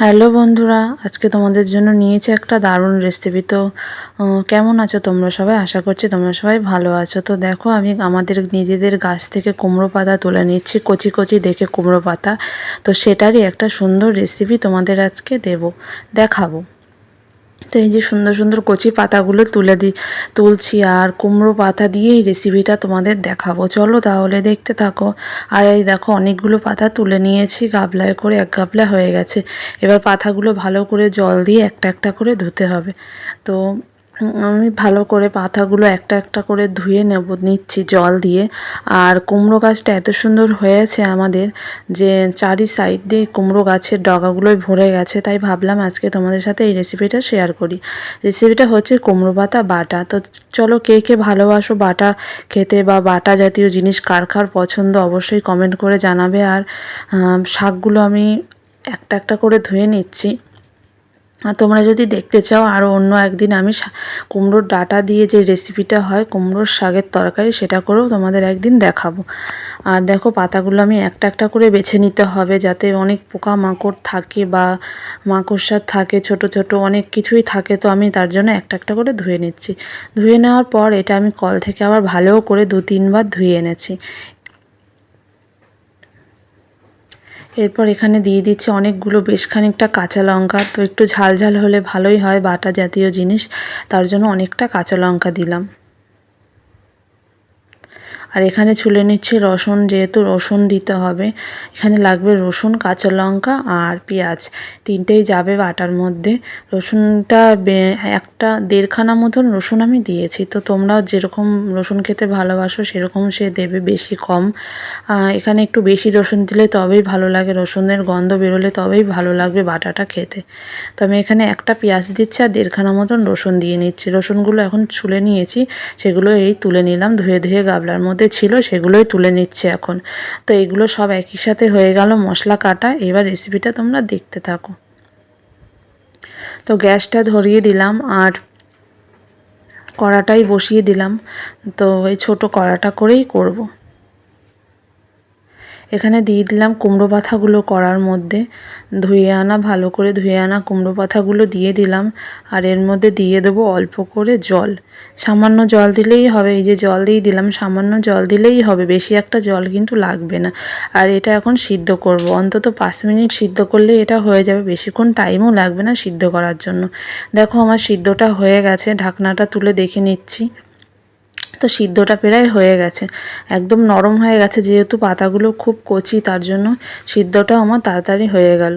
Hello বন্ধুরা, আজকে তোমাদের জন্য নিয়েছি একটা দারুণ রেসিপি তো কেমন আছো তোমরা সবাই? আশা করছি তোমরা সবাই ভালো আছো। তো দেখো, আমি আমাদের নিজেদের গাছ থেকে কুমড়ো পাতা তুলে নিচ্ছি, কচি কচি দেখে কুমড়ো পাতা। তো সেটারই একটা সুন্দর রেসিপি তোমাদের আজকে দেব, দেখাবো। তো এই যে সুন্দর সুন্দর কচি পাতাগুলো তুলে দি, তুলছি আর কুমড়ো পাতা দিয়ে এই রেসিপিটা তোমাদের দেখাবো। চলো তাহলে দেখতে থাকো। আর এই দেখো অনেকগুলো পাতা তুলে নিয়েছি, গাবলায় করে এক গাবলা হয়ে গেছে। এবার পাতাগুলো ভালো করে জল দিয়ে একটা একটা করে ধুতে হবে। তো আমি ভালো করে পাতাগুলো একটা একটা করে ধুয়ে নেব, নিচ্ছি জল দিয়ে। আর কুমড়ো গাছটা এত সুন্দর হয়েছে আমাদের যে চারি সাইড দিয়ে কুমড়ো গাছের ডগাগুলোই ভরে গেছে, তাই ভাবলাম আজকে তোমাদের সাথে এই রেসিপিটা শেয়ার করি। রেসিপিটা হচ্ছে কুমড়ো পাতা বাটা। তো চলো কে কে ভালোবাসো বাটা খেতে বা বাটা জাতীয় জিনিস কার কার পছন্দ অবশ্যই কমেন্ট করে জানাবে। আর শাকগুলো আমি একটা একটা করে ধুয়ে নিচ্ছি। আর তোমরা যদি দেখতে চাও আরও অন্য একদিন আমি কুমড়োর ডাঁটা দিয়ে যে রেসিপিটা হয়, কুমড়োর শাকের তরকারি, সেটা করেও তোমাদের একদিন দেখাবো। আর দেখো পাতাগুলো আমি একটা একটা করে বেছে নিতে হবে যাতে অনেক পোকা মাকড় থাকে বা মাকড়সার থাকে, ছোট ছোট অনেক কিছুই থাকে। তো আমি তার জন্য একটা একটা করে ধুয়ে নিচ্ছি। ধুয়ে নেওয়ার পর এটা আমি কল থেকে আবার ভালো করে দু তিনবার ধুয়ে এনেছি। এরপর এখানে দিয়ে দিচ্ছি অনেকগুলো বেশ খানিকটা কাঁচা লঙ্কা। তো একটু ঝাল ঝাল হলে ভালোই হয় বাটা জাতীয় জিনিস। তার জন্য অনেকটা কাঁচা লঙ্কা দিলাম। আর এখানে ছুলে নিচ্ছি রসুন, যেহেতু রসুন দিতে হবে। এখানে লাগবে রসুন, কাঁচা লঙ্কা আর পেঁয়াজ। তিনটেই যাবে বাটার মধ্যে। রসুনটা একটা দেড়খানা মতন রসুন আমি দিয়েছি। তো তোমরা যেরকম রসুন খেতে ভালোবাসো, সেরকম সে দেবে বেশি কম। এখানে একটু বেশি রসুন দিলে তবেই ভালো লাগে। রসুনের গন্ধ বেরোলে তবেই ভালো লাগবে বাটাটা খেতে। তো আমি এখানে একটা পেঁয়াজ দিচ্ছি আর দেড়খানা মতন রসুন দিয়ে নিচ্ছি। রসুনগুলো এখন ছুলে নিয়েছি। সেগুলো এই তুলে নিলাম ধুয়ে ধুয়ে গাবলার মধ্যে ছিল, সেগুলোই তুলে নিচ্ছে এখন। তো এগুলো সব একই সাথে হয়ে গেল মশলা কাটা। এবার রেসিপিটা তোমরা দেখতে থাকো। তো গ্যাসটা ধরিয়ে দিলাম আর কড়াটাই বসিয়ে দিলাম। তো এই ছোট কড়াটা করেই করব। এখানে দিয়ে দিলাম কুমড়ো পাতাগুলো কড়ার মধ্যে। ধুয়ে আনা, ভালো করে ধুয়ে আনা কুমড়ো পাতাগুলো দিয়ে দিলাম। আর এর মধ্যে দিয়ে দেবো অল্প করে জল। সামান্য জল দিলেই হবে, এই যে জল দিয়ে দিলাম, সামান্য জল দিলেই হবে। বেশি একটা জল কিন্তু লাগবে না। আর এটা এখন সিদ্ধ করব। অন্তত পাঁচ মিনিট সিদ্ধ করলে এটা হয়ে যাবে। বেশিক্ষণ টাইমও লাগবে না সিদ্ধ করার জন্য। দেখো আমার সিদ্ধটা হয়ে গেছে। ঢাকনাটা তুলে দেখে নিচ্ছি। তো সিদ্ধটা প্রায় হয়ে গেছে। একদম নরম হয়ে গেছে, যেহেতু পাতাগুলো খুব কচি, তার জন্য সিদ্ধটাও আমার তাড়াতাড়ি হয়ে গেল।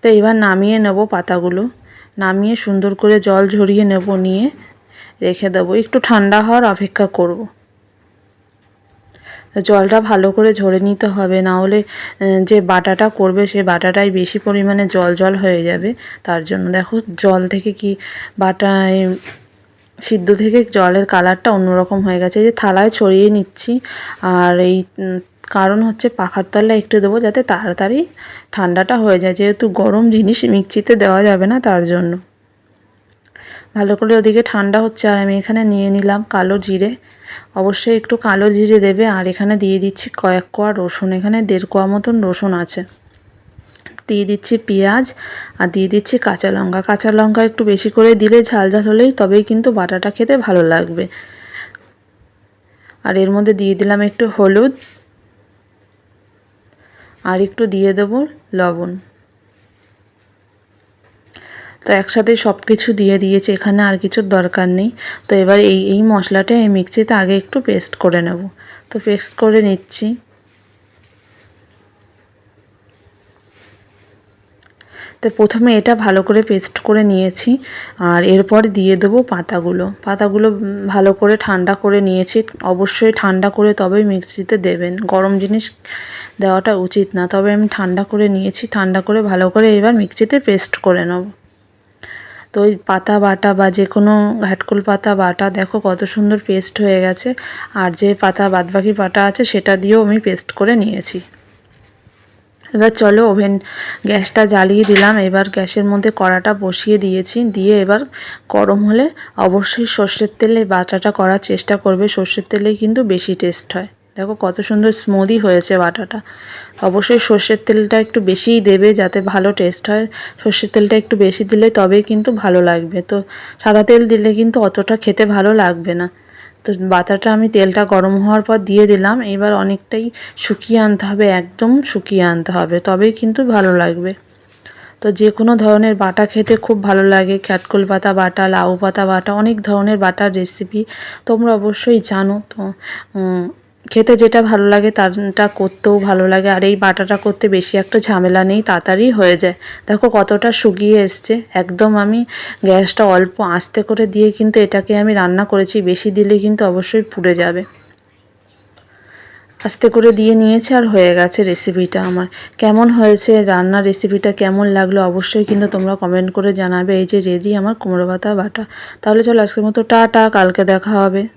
তো এবার নামিয়ে নেব পাতাগুলো। নামিয়ে সুন্দর করে জল ঝরিয়ে নেব, নিয়ে রেখে দেবো। একটু ঠান্ডা হওয়ার অপেক্ষা করব। জলটা ভালো করে ঝরে নিতে হবে, না হলে যে বাটাটা করবে, সে বাটাটাই বেশি পরিমাণে জল জল হয়ে যাবে। তার জন্য দেখো জল থেকে কি বাটায় সিদ্ধ থেকে জলের কালারটা অন্যরকম হয়ে গেছে। যে থালায় ছড়িয়ে নিচ্ছি। আর এই কারণ হচ্ছে পাখার তলায় একটু দেবো যাতে তাড়াতাড়ি ঠান্ডাটা হয়ে যায়। যেহেতু গরম জিনিস মিক্সিতে দেওয়া যাবে না তার জন্য। ভালো করে ওদিকে ঠান্ডা হচ্ছে আর আমি এখানে নিয়ে নিলাম কালো জিরে। অবশ্যই একটু কালো জিরে দেবে। আর এখানে দিয়ে দিচ্ছি কয়েক কোয়া রসুন। এখানে দেড় কোয়া মতন রসুন আছে। দিয়ে দিচ্ছি পেঁয়াজ আর দিয়ে দিচ্ছি কাঁচা লঙ্কা। কাঁচা লঙ্কা একটু বেশি করে দিলে ঝাল ঝাল হলেই তবেই কিন্তু বাটাটা খেতে ভালো লাগবে। আর এর মধ্যে দিয়ে দিলাম একটু হলুদ আর একটু দিয়ে দেবো লবণ। তো একসাথে সব কিছু দিয়ে দিয়েছি, এখানে আর কিছুর দরকার নেই। তো এবার এই এই মশলাটা এই মিক্সিতে আগে একটু পেস্ট করে নেব। তো পেস্ট করে নিচ্ছি। তো প্রথমে এটা ভালো করে পেস্ট করে নিয়েছি, আর এরপর দিয়ে দেবো পাতাগুলো। পাতাগুলো ভালো করে ঠান্ডা করে নিয়েছি। অবশ্যই ঠান্ডা করে তবেই মিক্সিতে দেবেন। গরম জিনিস দেওয়াটা উচিত না, তবে আমি ঠান্ডা করে নিয়েছি। ঠান্ডা করে ভালো করে এবার মিক্সিতে পেস্ট করে নেব। তো ওই পাতা বাটা বা যে কোনো ঘাটকুল পাতা বাটা, দেখো কত সুন্দর পেস্ট হয়ে গেছে। আর যে পাতা বাদবাকি পাতা আছে, সেটা দিয়েও আমি পেস্ট করে নিয়েছি। এবার চলো ওভেন গ্যাসটা জ্বালিয়ে দিলাম। এবার গ্যাসের মধ্যে কড়াটা বসিয়ে দিয়েছি। দিয়ে এবার গরম হলে অবশ্যই সর্ষের তেলে বাটাটা করার চেষ্টা করবে। সর্ষের তেলেই কিন্তু বেশি টেস্ট হয়। দেখো কত সুন্দর স্মুদি হয়েছে বাটাটা। অবশ্যই সর্ষের তেলটা একটু বেশিই দেবে যাতে ভালো টেস্ট হয়। সর্ষের তেলটা একটু বেশি দিলে তবেই কিন্তু ভালো লাগবে। তো সাদা তেল দিলে কিন্তু অতটা খেতে ভালো লাগবে না। তো বাটাটা আমি তেলটা গরম হওয়ার পর দিয়ে দিলাম। এবার অনেকটাই শুকিয়ে আনতে হবে, একদম শুকিয়ে আনতে হবে, তবেই কিন্তু ভালো লাগবে। তো যে কোনো ধরনের বাটা খেতে খুব ভালো লাগে খ্যাটকুল পাতা বাটা, লাউ পাতা বাটা, অনেক ধরনের বাটার রেসিপি তোমরা অবশ্যই জানো। তো খেতে যেটা ভালো লাগে তারটা করতেও ভালো লাগে। আর এই বাটাটা করতে বেশি একটা ঝামেলা নেই, তাড়াতাড়ি হয়ে যায়। দেখো কতটা শুকিয়ে এসছে। একদম আমি গ্যাসটা অল্প আস্তে করে দিয়ে কিন্তু এটাকে আমি রান্না করেছি, বেশি দিলে কিন্তু অবশ্যই পুড়ে যাবে। আস্তে করে দিয়ে নিয়েছে আর হয়ে গেছে রেসিপিটা আমার। কেমন হয়েছে রান্নার রেসিপিটা কেমন লাগল অবশ্যই কিন্তু তোমরা কমেন্ট করে জানাবে। এই যে রেডি আমার কুমড়ো পাতা বাটা। তাহলে চলো আজকের মতো, টাটা, কালকে দেখা হবে।